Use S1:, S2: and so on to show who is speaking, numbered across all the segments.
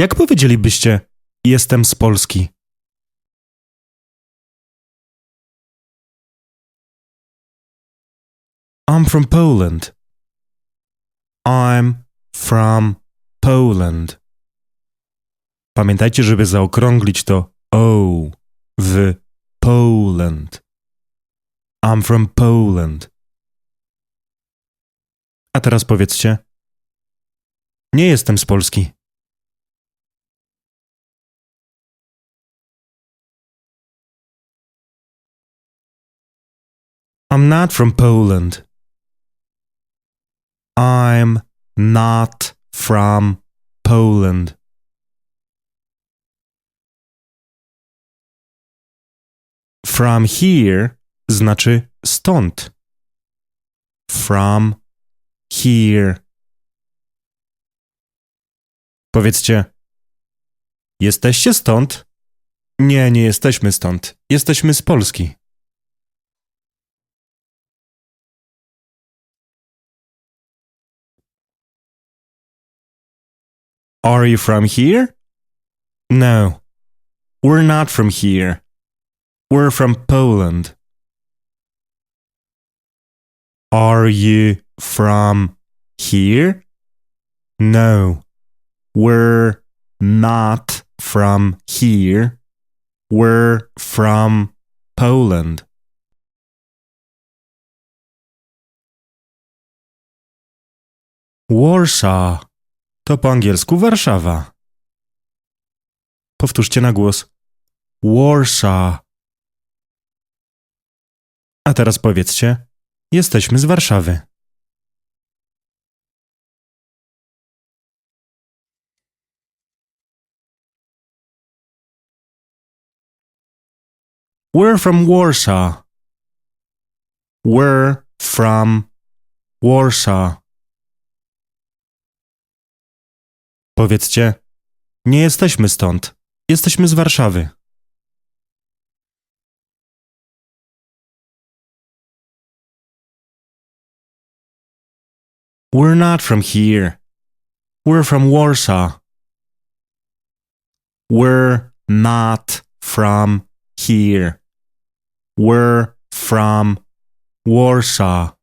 S1: Jak powiedzielibyście, jestem z Polski? I'm from Poland. I'm from Poland. Pamiętajcie, żeby zaokrąglić to O w Poland. I'm from Poland. A teraz powiedzcie: Nie jestem z Polski. I'm not from Poland. I'm not from Poland. From here znaczy stąd. From here. Powiedzcie, jesteście stąd? Nie, nie jesteśmy stąd. Jesteśmy z Polski. Are you from here? No, we're not from here. We're from Poland. Are you from here? No, we're not from here. We're from Poland. Warsaw to po angielsku Warszawa. Powtórzcie na głos. Warsaw. A teraz powiedzcie: Jesteśmy z Warszawy. We're from Warsaw. We're from Warsaw. Powiedzcie: Nie jesteśmy stąd. Jesteśmy z Warszawy. We're not from here. We're from Warsaw. We're not from here. We're from Warsaw.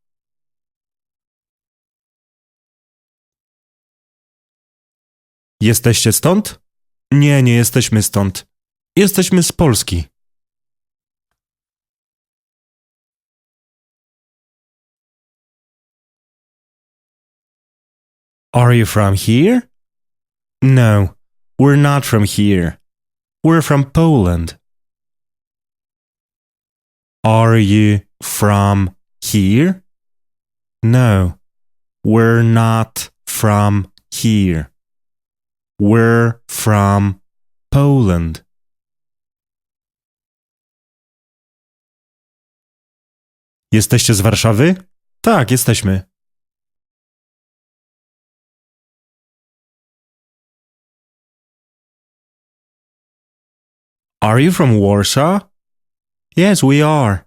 S1: Jesteście stąd? Nie, nie jesteśmy stąd. Jesteśmy z Polski. Are you from here? No, we're not from here. We're from Poland. Are you from here? No, we're not from here. We're from Poland. Jesteście z Warszawy? Tak, jesteśmy. Are you from Warsaw? Yes, we are.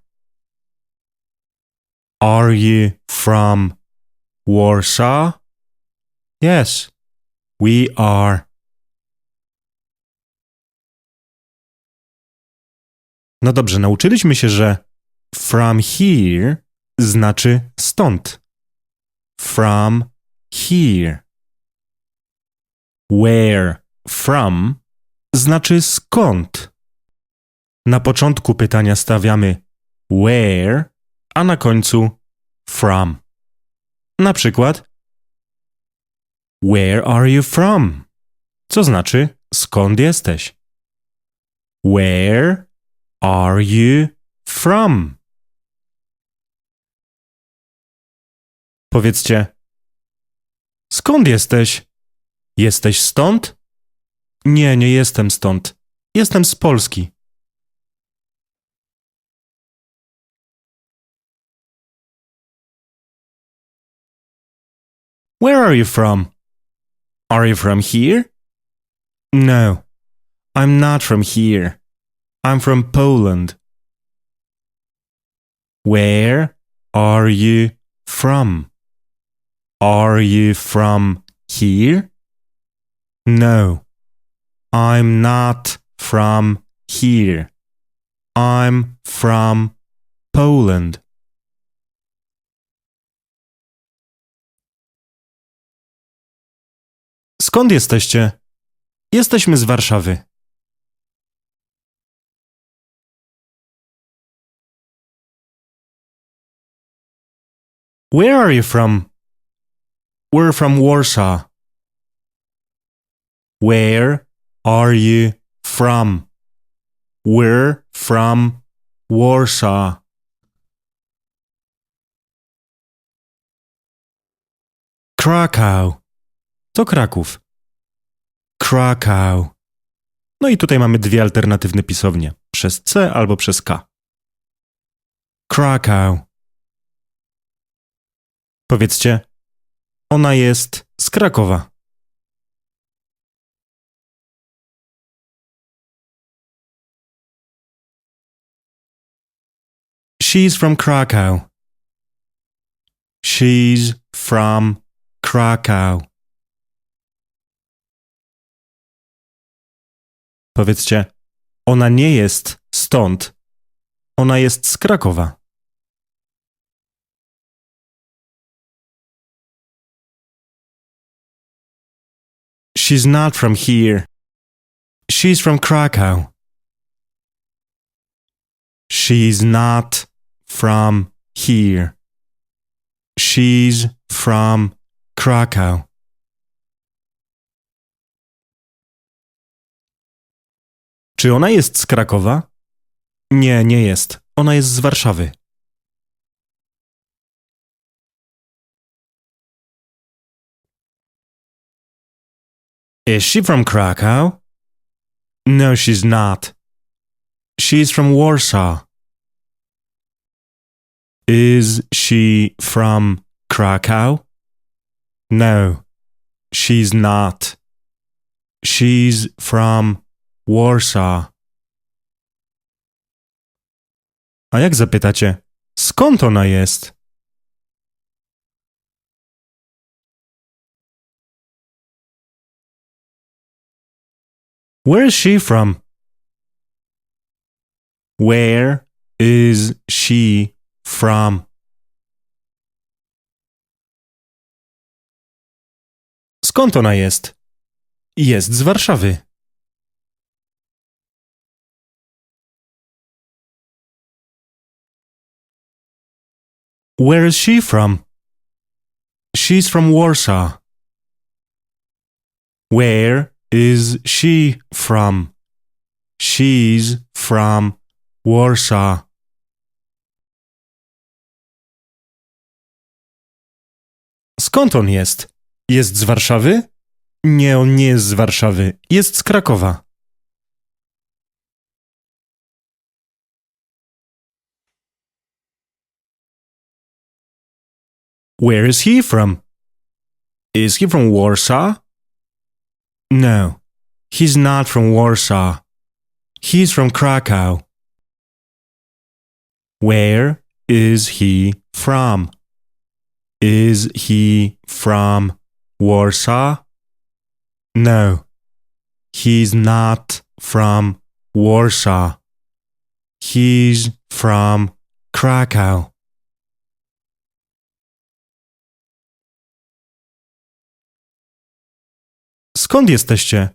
S1: Are you from Warsaw? Yes, we are. No dobrze, nauczyliśmy się, że from here znaczy stąd. From here. Where from znaczy skąd. Na początku pytania stawiamy where, a na końcu from. Na przykład Where are you from? Co znaczy skąd jesteś? Where are you from? Powiedzcie Skąd jesteś? Jesteś stąd? Nie, nie jestem stąd. Jestem z Polski. Where are you from? Are you from here? No, I'm not from here. I'm from Poland. Where are you from? Are you from here? No, I'm not from here. I'm from Poland. Skąd jesteście? Jesteśmy z Warszawy. Where are you from? We're from Warsaw. Where are you from? We're from Warsaw. Krakow. To Kraków. Krakow. No i tutaj mamy dwie alternatywne pisownie. Przez C albo przez K. Krakow. Powiedzcie, ona jest z Krakowa. She's from Krakow. She's from Krakow. Powiedzcie, ona nie jest stąd. Ona jest z Krakowa. She's not from here. She's from Krakow. She's not from here. She's from Krakow. Czy ona jest z Krakowa? Nie, nie jest. Ona jest z Warszawy. Is she from Krakow? No, she's not. She's from Warsaw. Is she from Krakow? No, she's not. She's from Warsaw. A jak zapytacie, skąd ona jest? Where is she from? Where is she from? Skąd ona jest? Jest z Warszawy. Where is she from? She's from Warsaw. Where is she from? She's from Warsaw. Skąd on jest? Jest z Warszawy? Nie, on nie jest z Warszawy. Jest z Krakowa. Where is he from? Is he from Warsaw? No, he's not from Warsaw. He's from Krakow. Where is he from? Is he from Warsaw? No, he's not from Warsaw. He's from Krakow. Skąd jesteście?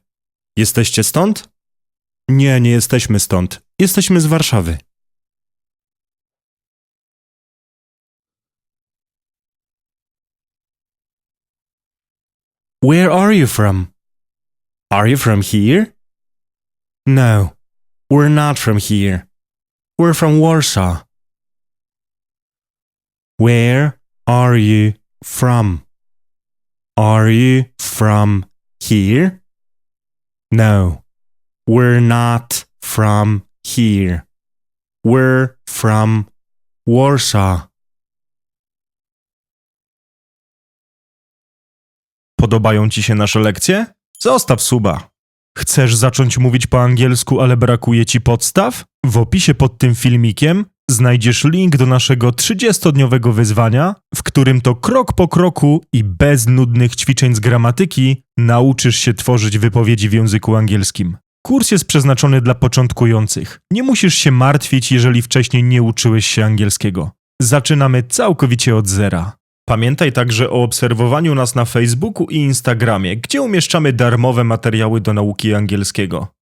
S1: Jesteście stąd? Nie, nie jesteśmy stąd. Jesteśmy z Warszawy. Where are you from? Are you from here? No, we're not from here. We're from Warsaw. Where are you from? Are you from here? No, we're not from here. We're from Warsaw. Podobają Ci się nasze lekcje? Zostaw suba. Chcesz zacząć mówić po angielsku, ale brakuje Ci podstaw? W opisie pod tym filmikiem znajdziesz link do naszego 30-dniowego wyzwania, w którym to krok po kroku i bez nudnych ćwiczeń z gramatyki nauczysz się tworzyć wypowiedzi w języku angielskim. Kurs jest przeznaczony dla początkujących. Nie musisz się martwić, jeżeli wcześniej nie uczyłeś się angielskiego. Zaczynamy całkowicie od zera. Pamiętaj także o obserwowaniu nas na Facebooku i Instagramie, gdzie umieszczamy darmowe materiały do nauki angielskiego.